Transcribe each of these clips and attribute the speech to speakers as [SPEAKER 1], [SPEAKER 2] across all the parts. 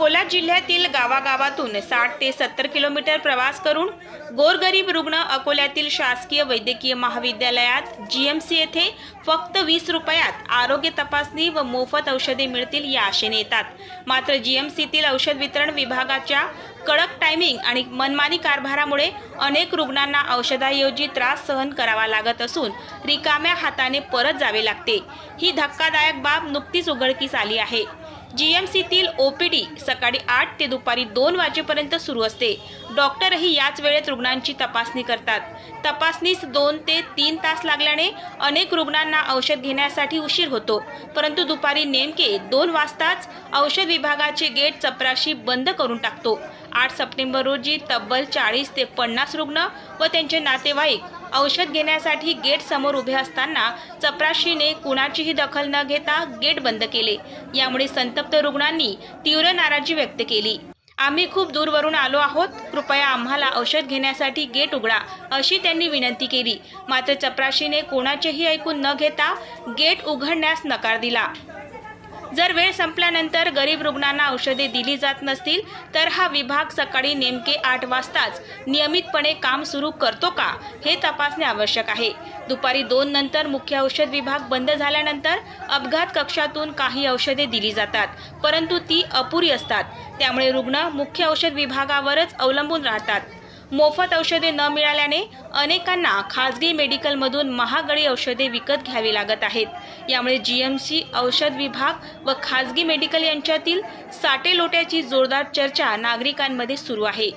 [SPEAKER 1] अकोला जिल्ह्यातील गावागावातून साठ ते सत्तर किलोमीटर प्रवास करून गोरगरीब रुग्ण अकोल्यातील शासकीय वैद्यकीय महाविद्यालयात जी एम सी येथे फक्त वीस रुपयात आरोग्य तपासणी व मोफत औषधे मिळतील या आशेने येतात. मात्र जी एम सीतील औषध वितरण विभागाच्या कडक टायमिंग आणि मनमानी कारभारामुळे अनेक रुग्णांना औषधाऐवजी त्रास सहन करावा लागत असून रिकाम्या हाताने परत जावे लागते. ही धक्कादायक बाब नुकतीच उघडकीस आली आहे. जीएमसीतील ओपीडी सकाळी आठ ते दुपारी दोन वाजेपर्यंत सुरू असते. डॉक्टरही याच वेळेत रुग्णांची तपासणी करतात. तपासणीस दोन ते तीन तास लागल्याने अनेक रुग्णांना औषध घेण्यासाठी उशीर होतो. परंतु दुपारी नेमके दोन वाजताच औषध विभागाचे गेट चपराशी बंद करून टाकतो. आठ सप्टेंबर रोजी तब्बल चाळीस ते पन्नास रुग्ण व त्यांचे नातेवाईक औषध घेण्यासाठी गेट समोर उभे असताना चपराशीने कुणाचीही दखल न घेता गेट बंद केले. यामुळे संतप्त रुग्णांनी तीव्र नाराजी व्यक्त केली. आम्ही खूप दूरवरून आलो आहोत. कृपया आम्हाला औषध घेण्यासाठी गेट उघडा अशी त्यांनी विनंती केली. मात्र चपराशीने कोणाचेही ऐकून न घेता गेट उघडण्यास नकार दिला. जर वेळ संपल्यानंतर गरीब रुग्णांना औषधे दिली जात नसतील तर हा विभाग सकाळी नेमके आठ वाजताच नियमितपणे काम सुरू करतो का हे तपासणे आवश्यक आहे. दुपारी दोन नंतर मुख्य औषध विभाग बंद झाल्यानंतर अपघात कक्षातून काही औषधे दिली जातात परंतु ती अपुरी असतात. त्यामुळे रुग्ण मुख्य औषध विभागावरच अवलंबून राहतात. मोफत औषधे न मिळाल्याने अनेकांना खाजगी मेडिकलमधून महागडी औषधे विकत घ्यावी लागत आहेत. यामुळे जी एम सी औषध विभाग व खाजगी मेडिकल यांच्यातील साटेलोट्याची जोरदार चर्चा नागरिकांमध्ये सुरू आहे.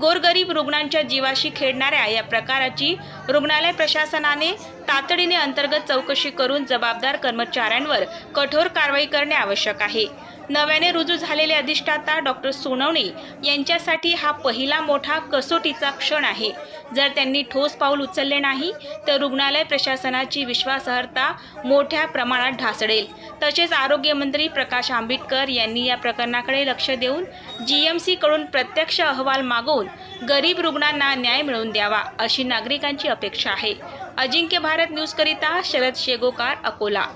[SPEAKER 1] गोरगरीब रुग्णांच्या जीवाशी खेळणाऱ्या या प्रकाराची रुग्णालय प्रशासनाने तातडीने अंतर्गत चौकशी करून जबाबदार कर्मचाऱ्यांवर कठोर कारवाई करणे आवश्यक आहे. नव्याने रुजू झालेले अधिष्ठाता डॉक्टर सोनवणे यांच्यासाठी हा पहिला मोठा कसोटीचा क्षण आहे. जर त्यांनी ठोस पाऊल उचलले नाही तर रुग्णालय प्रशासनाची विश्वासार्हता मोठ्या प्रमाणात ढासळेल. तसेच आरोग्यमंत्री प्रकाश आंबेडकर यांनी या प्रकरणाकडे लक्ष देऊन जी एम सीकडून प्रत्यक्ष अहवाल मागवून गरीब रुग्णांना न्याय मिळवून द्यावा अशी नागरिकांची अपेक्षा आहे. अजिंक्य भारत न्यूजकरिता शरद शेगोकार अकोला.